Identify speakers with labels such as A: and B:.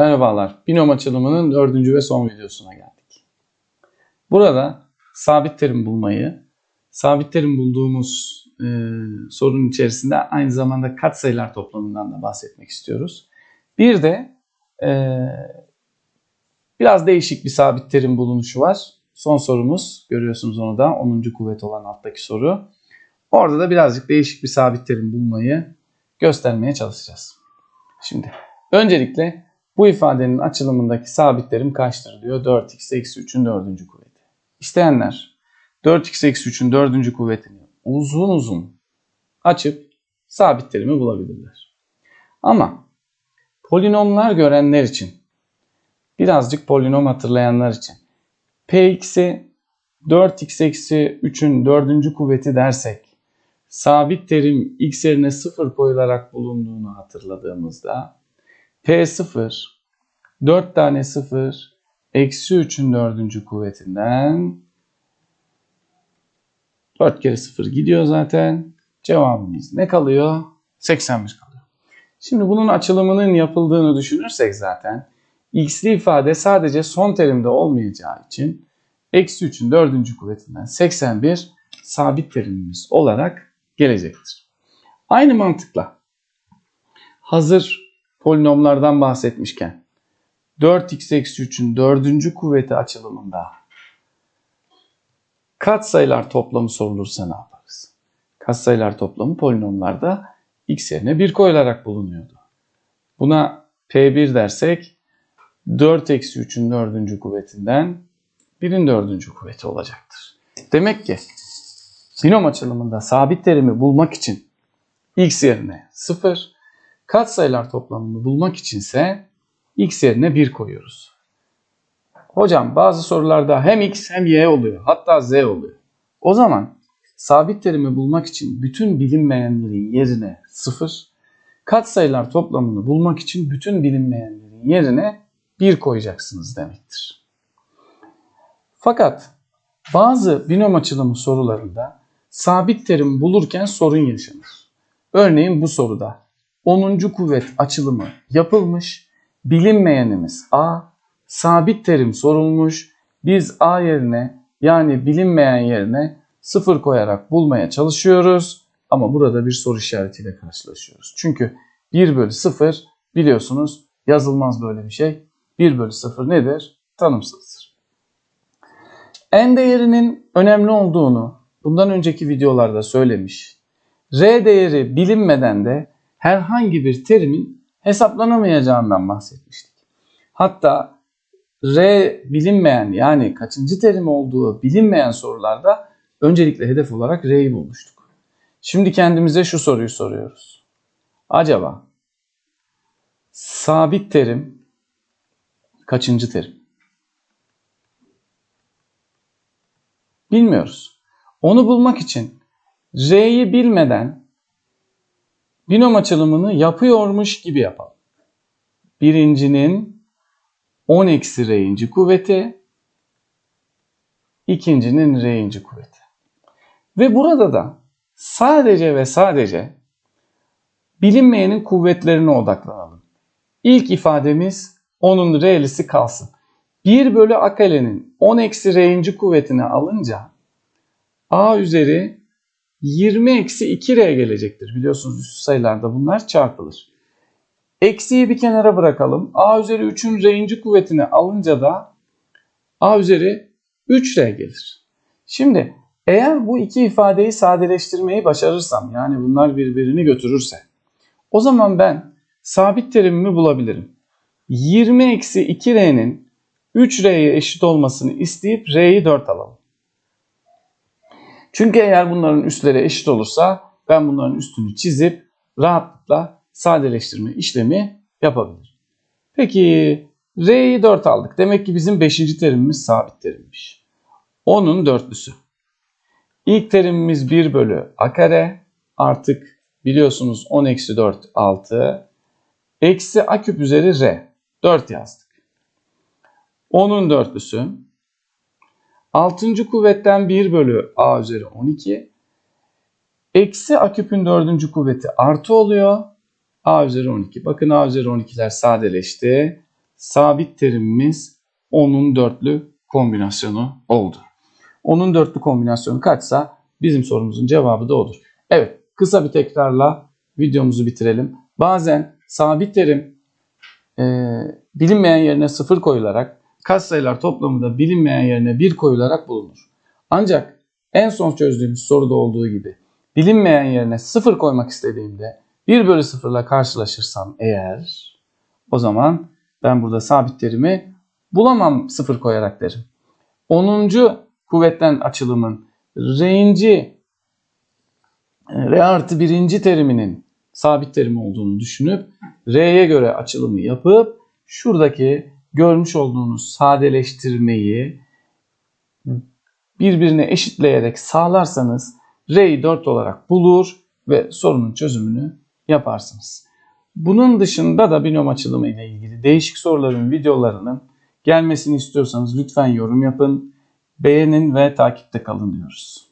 A: Merhabalar. Binom açılımının dördüncü ve son videosuna geldik. Burada sabit terim bulmayı, sabit terim bulduğumuz e, sorunun içerisinde aynı zamanda katsayılar toplamından da bahsetmek istiyoruz. Bir de e, biraz değişik bir sabit terim bulunuşu var. Son sorumuz, görüyorsunuz onu da 10. kuvvet olan alttaki soru. Orada da birazcık değişik bir sabit terim bulmayı göstermeye çalışacağız. Şimdi öncelikle bu ifadenin açılımındaki sabit terim kaçtır diyor. 4x eksi 3'ün 4. kuvveti. İsteyenler 4x eksi 3'ün 4. kuvvetini uzun uzun açıp sabit terimi bulabilirler. Ama polinomlar görenler için birazcık polinom hatırlayanlar için px'i 4x eksi 3'ün 4. kuvveti dersek sabit terim x yerine 0 koyularak bulunduğunu hatırladığımızda P0 4 tane 0 eksi 3'ün 4. kuvvetinden 4 kere 0 gidiyor zaten. Cevabımız ne kalıyor? 81 kalıyor. Şimdi bunun açılımının yapıldığını düşünürsek zaten x'li ifade sadece son terimde olmayacağı için eksi 3'ün 4. kuvvetinden 81 sabit terimimiz olarak gelecektir. Aynı mantıkla hazır polinomlardan bahsetmişken 4x eksi 3'ün 4. kuvveti açılımında katsayılar toplamı sorulursa ne yaparız? Katsayılar toplamı polinomlarda x yerine 1 koyularak bulunuyordu. Buna P1 dersek 4 eksi 3'ün 4. kuvvetinden 1'in 4. kuvveti olacaktır. Demek ki binom açılımında sabit terimi bulmak için x yerine 0, katsayılar toplamını bulmak içinse x yerine 1 koyuyoruz. Hocam bazı sorularda hem x hem y oluyor. Hatta z oluyor. O zaman sabit terimi bulmak için bütün bilinmeyenlerin yerine 0, katsayılar toplamını bulmak için bütün bilinmeyenlerin yerine 1 koyacaksınız demektir. Fakat bazı binom açılımı sorularında sabit terim bulurken sorun yaşanır. Örneğin bu soruda 10. kuvvet açılımı yapılmış, bilinmeyenimiz a, sabit terim sorulmuş, biz a yerine yani bilinmeyen yerine 0 koyarak bulmaya çalışıyoruz ama burada bir soru işaretiyle karşılaşıyoruz. Çünkü 1 bölü 0 biliyorsunuz yazılmaz böyle bir şey. 1 bölü 0 nedir? Tanımsızdır. n değerinin önemli olduğunu bundan önceki videolarda söylemiş. R değeri bilinmeden de herhangi bir terimin hesaplanamayacağından bahsetmiştik. Hatta R bilinmeyen yani kaçıncı terim olduğu bilinmeyen sorularda öncelikle hedef olarak R'yi bulmuştuk. Şimdi kendimize şu soruyu soruyoruz. Acaba sabit terim kaçıncı terim? Bilmiyoruz. Onu bulmak için R'yi bilmeden binom açılımını yapıyormuş gibi yapalım. Birincinin 10 eksi R'inci kuvveti, ikincinin R'inci kuvveti. Ve burada da sadece ve sadece bilinmeyenin kuvvetlerine odaklanalım. İlk ifademiz 10'un R'lisi kalsın. 1 bölü a karenin 10 eksi R'inci kuvvetini alınca a üzeri 20 eksi 2R gelecektir. Biliyorsunuz üst sayılarda bunlar çarpılır. Eksiyi bir kenara bırakalım. A üzeri 3'ün R'inci kuvvetini alınca da A üzeri 3R gelir. Şimdi eğer bu iki ifadeyi sadeleştirmeyi başarırsam yani bunlar birbirini götürürse o zaman ben sabit terimimi bulabilirim. 20 eksi 2R'nin 3R'ye eşit olmasını isteyip R'yi 4 alalım. Çünkü eğer bunların üstleri eşit olursa ben bunların üstünü çizip rahatlıkla sadeleştirme işlemi yapabilirim. Peki R'yi 4 aldık. Demek ki bizim 5. terimimiz sabit terimmiş. Onun dörtlüsü. İlk terimimiz 1 bölü a kare artık biliyorsunuz 10 eksi 4 6 eksi a küp üzeri r 4 yazdık. Onun dörtlüsü 6. kuvvetten 1 bölü a üzeri 12. Eksi a küpün 4. kuvveti artı oluyor. a üzeri 12. Bakın a üzeri 12'ler sadeleşti. sabit terimimiz 10'un dörtlü kombinasyonu oldu. 10'un dörtlü kombinasyonu kaçsa bizim sorumuzun cevabı da odur. Evet kısa bir tekrarla videomuzu bitirelim. Bazen sabit terim e, bilinmeyen yerine 0 koyularak katsayılar toplamı da bilinmeyen yerine 1 koyularak bulunur. Ancak en son çözdüğümüz soruda olduğu gibi bilinmeyen yerine 0 koymak istediğimde 1 bölü 0 ile karşılaşırsam eğer o zaman ben burada sabit terimi bulamam 0 koyarak derim. 10. kuvvetten açılımın R'inci R artı birinci teriminin sabit terim olduğunu düşünüp R'ye göre açılımı yapıp şuradaki görmüş olduğunuz sadeleştirmeyi birbirine eşitleyerek sağlarsanız R'yi 4 olarak bulur ve sorunun çözümünü yaparsınız. Bunun dışında da binom açılımı ile ilgili değişik soruların videolarının gelmesini istiyorsanız lütfen yorum yapın, beğenin ve takipte kalın diyoruz.